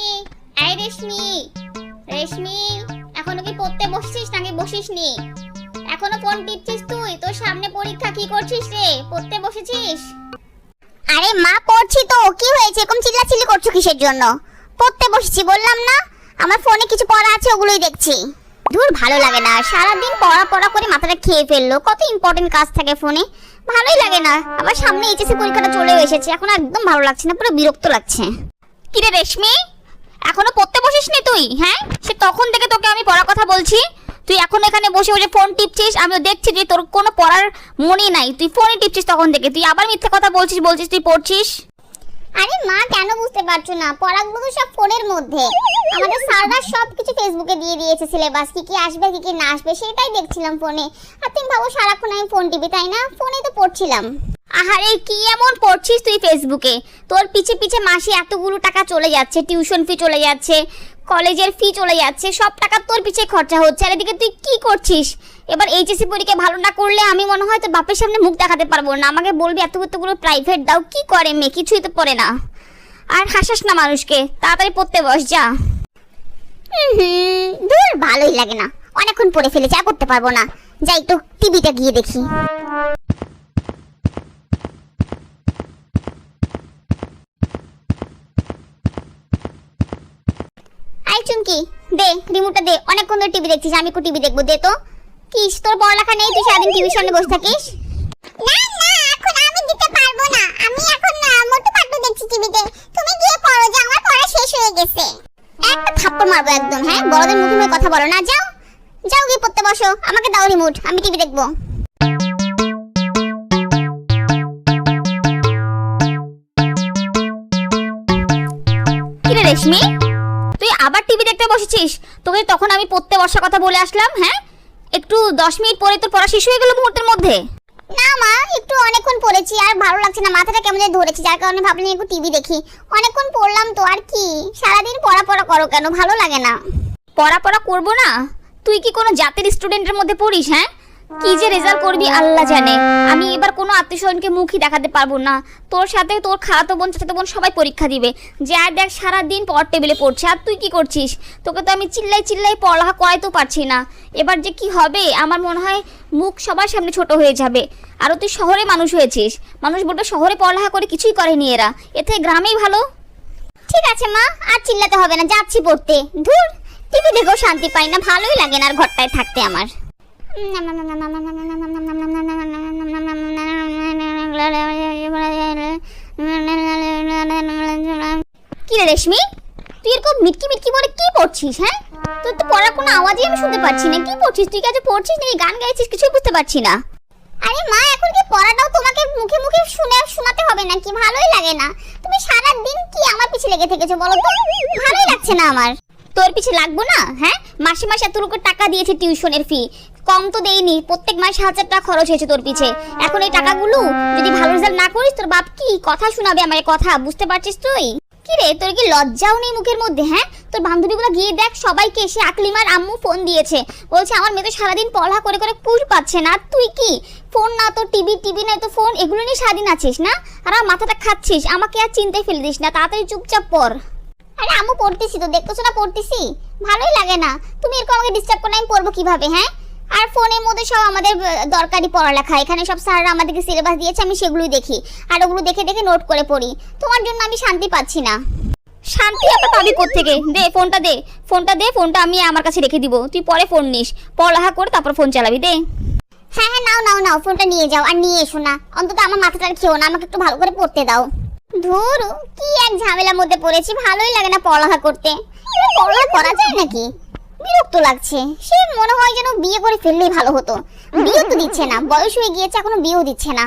রেশমি রেশমি রেশমি এখনও কি পড়তে বসছিস নাকি বসিসনি? এখনও ফোন টিপছিস তুই? তোর সামনে পরীক্ষা কি করছিস রে? পড়তে বসেছিস? আরে মা পড়ছি তো। কি হয়েছে? এরকম চিল্লাচিল্লি করছ কিসের জন্য? পড়তে বসেছি বললাম না? আমার ফোনে কিছু পড়া আছে ওগুলোই দেখছি। ধুর ভালো লাগে না। সারাদিন পড়া পড়া করে মাথাটা খেয়ে ফেলল। কত ইম্পর্টেন্ট কাজ থাকে ফোনে। ভালোই লাগে না। আবার সামনে এইচএসসি পরীক্ষাটা চলেও এসেছে। এখন একদম ভালো লাগছে না পুরো বিরক্ত লাগছে। কিরে রেশমি? এখনও পড়তে বসিসনি তুই হ্যাঁ? সে তখন থেকে তোকে আমি পড়ার কথা বলছি। তুই এখন এখানে বসে বসে ফোন টিপছিস, আমিও দেখছি যে তোর কোনো পড়ার মনই নাই। তুই ফোনই টিপছিস তখন থেকে। তুই আবার মিথ্যে কথা বলছিস বলছিস তুই পড়ছিস। আরে মা, কেন বুঝতে পারছ না? পড়াগুলো সব ফোনের মধ্যে। আমাদের স্যাররা সব কিছু ফেসবুকে দিয়ে দিয়েছে সিলেবাস কি কি আসবে, কি কি না আসবে, সেটাই দেখছিলাম ফোনে আর তুমি ভাবো সারাক্ষণ আমি ফোন টিপি, তাই না? ফোনেই তো পড়ছিলাম। আহারে, কি এমন পড়ছিস তুই ফেসবুকে? তোর পিছে পিছে মাসে এতগুলো টাকা চলে যাচ্ছে, টিউশন ফি চলে যাচ্ছে, কলেজের ফি চলে যাচ্ছে, সব টাকা তোর পিছে খরচা হচ্ছে। আর এদিকে তুই কি করছিস? এবার এইচএসসি পরীক্ষা ভালো না করলে আমি মনে হয় তোর বাপের সামনে মুখ দেখাতে পারব না। আমাকে বলবি এত এতগুলো প্রাইভেট দাও, কি করে মেয়ে? কিছুই তো পড়ে না। আর হাসাস না মানুষকে, তাড়াতাড়ি পড়তে বস, যা। দূর ভালোই লাগে না। অনেকক্ষণ পড়ে ফেলেছি আর করতে পারব না। যাই তো, টিভিটা গিয়ে দেখি। চুমকি দে রিমোটটা দে অনেকক্ষণ ধরে টিভি দেখছিস আমি একটু টিভি দেখব দে তো। কিস তোর পড়ালেখা নেই তুই সারাদিন টিভির সামনে বসে থাকিস? না না এখন আমি দিতে পারব না। আমি এখন মোটু পাটু দেখছি টিভিতে। তুমি গিয়ে পড়ো যে আমার পড়া শেষ হয়ে গেছে। একটা থাপ্পড় মারবো একদম হ্যাঁ? বড়দের মুখে মুখে কথা বলো না যাও। যাও গিয়ে পড়তে বসো আমাকে দাও রিমোট আমি টিভি দেখব। রেশমি? তুই আবার টিভি দেখতে বসেছিস? তোকে তখন আমি পড়তে বসার কথা বলে আসলাম হ্যাঁ? একটু দশ মিনিট পরে তোর পড়া শেষ হয়ে গেল মুহূর্তের মধ্যে। না মা একটু অনেকক্ষণ পড়েছি আর ভালো লাগছে না। মাথাটা কেমন যেন ধরেছি যার কারণে ভাবলাম একটু টিভি দেখি। অনেকক্ষণ পড়লাম তো আর কি? সারাদিন পড়া পড়া করো কেন? ভালো লাগে না। পড়া পড়া করব না? তুই কি কোনো জাতির স্টুডেন্টের মধ্যে পড়িস হ্যাঁ? কি যে রেজাল্ট করবি আল্লাহ জানে। আমি এবার কোনো আত্মীয় স্বজনকে মুখই দেখাতে পারব না। তোর সাথে তোর খালাতো বোন, চাচাতো বোন সবাই পরীক্ষা দিবে। যে আর দেখ সারাদিন পর টেবিলে পড়ছে। আর তুই কি করছিস? তোকে তো আমি চিল্লাই চিল্লাই পড়ালেখা করাইতেও পারছি না। এবার যে কি হবে? আমার মনে হয় মুখ সবার সামনে ছোট হয়ে যাবে। আরও তুই শহরে মানুষ হয়েছিস। মানুষ বলবে শহরে পড়ালেখা করে কিছুই করেনি এরা। এতে গ্রামেই ভালো। ঠিক আছে মা, আর চিল্লাতে হবে না। যাচ্ছি পড়তে। ধুর টিভি দেখেও শান্তি পাই না। ভালোই লাগে না আর ঘরটায় থাকতে আমার। রেশমি? তুই এরকম মিটকি মিটকি বলে কি পড়ছিস হ্যাঁ? তোর তো পড়ার কোনো আওয়াজই আমি শুনতে পাচ্ছি না। কি পড়ছিস? তুই কাছে পড়ছিস নাকি গান গাইছিস? কিছুই বুঝতে পারছি না। আরে মা, এখন কি পড়াটাও তোমাকে মুখে মুখে শুনে শোনাতে হবে নাকি? ভালোই লাগে না। তুমি সারা দিন কি আমার পিছে লেগে থেকেছো বলো তো? ভালোই লাগছে না আমার। তোর পিছে লাগবো না হ্যাঁ? মাসে মাসে এত রকম টাকা দিয়েছে টিউশনের ফি কম তো দেইনি, প্রত্যেক মাসে হাজার টাকা খরচ হয়েছে তোর পিছে। এখন এই টাকাগুলো যদি ভালো রেজাল্ট না করিস, তোর বাপ কি কথা শোনাবে আমার কথা? বুঝতে পারছিস তুই? কি রে, তোর কি লজ্জাও নেই মুখের মধ্যে হ্যাঁ? তোর বান্ধবীগুলো গিয়ে দেখ, সবাইকে এসে আকলিমার আম্মু ফোন দিয়েছে। বলছে, আমার মেয়ে তো সারাদিন পড়া করে করে কুল পাচ্ছে না তুই কি? ফোন না তো টিভি টিভি নাই তো ফোন এগুলো নিয়ে সারাদিন আছিস না? আর মাথাটা খাচ্ছিস, আমাকে আর চিন্তায় ফেলে দিস না, তাড়াতাড়ি চুপচাপ পড়। আরে আম্মু পড়তেছি তো। দেখতেছো না পড়তেছি? ভালোই লাগে না। তুমি এরকম আমাকে ডিস্টার্ব করলে আমি পড়ব কীভাবে হ্যাঁ? আর ফোনের মধ্যে সব আমাদের দরকারি পড়ালেখা। এখানে সব স্যাররা আমাদেরকে সিলেবাস দিয়েছে আমি সেগুলোই দেখি। আর ওগুলো দেখে দেখে নোট করে পড়ি। তোমার জন্য আমি শান্তি পাচ্ছি না। শান্তি আবার পাবি থেকে দে ফোনটা দে। ফোনটা দে ফোনটা আমি আমার কাছে রেখে দিব। তুই পরে ফোন নিস। পড়ালেখা করে তারপর ফোন চালাবি দে। হ্যাঁ হ্যাঁ নাও নাও নাও ফোনটা নিয়ে যাও। আর নিয়ে এসো না। অন্তত আমার মাথাটা আর খেও না। আমাকে একটু ভালো করে পড়তে দাও। ধুর, কি এক ঝামেলার মধ্যে পড়েছি, ভালোই লাগে না পড়ালেখা করতে। পড়ালেখা করা যায় নাকি? বিরক্ত লাগছে। সে মনে হয় যেন বিয়ে করে ফেললেই ভালো হতো। বিয়ে তো দিচ্ছে না, বয়স হয়ে গিয়েছে, এখনও বিয়েও দিচ্ছে না।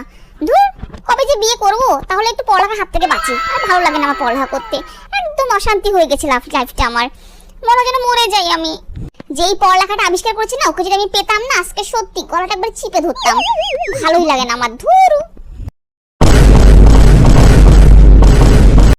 ধুর, কবে যে বিয়ে করব? তাহলে একটু পড়ালেখার হাত থেকে বাঁচি। আর ভালো লাগে না আমার পড়ালেখা করতে। একদম অশান্তি হয়ে গেছে লাইফটা আমার। মনে হয় যেন মরে যাই আমি। যেই পড়ালেখাটা আবিষ্কার করেছি না, ওকে যদি আমি পেতাম না, আজকে সত্যি গলাটা একবার চিপে ধরতাম। ভালোই লাগে না আমার। ধুর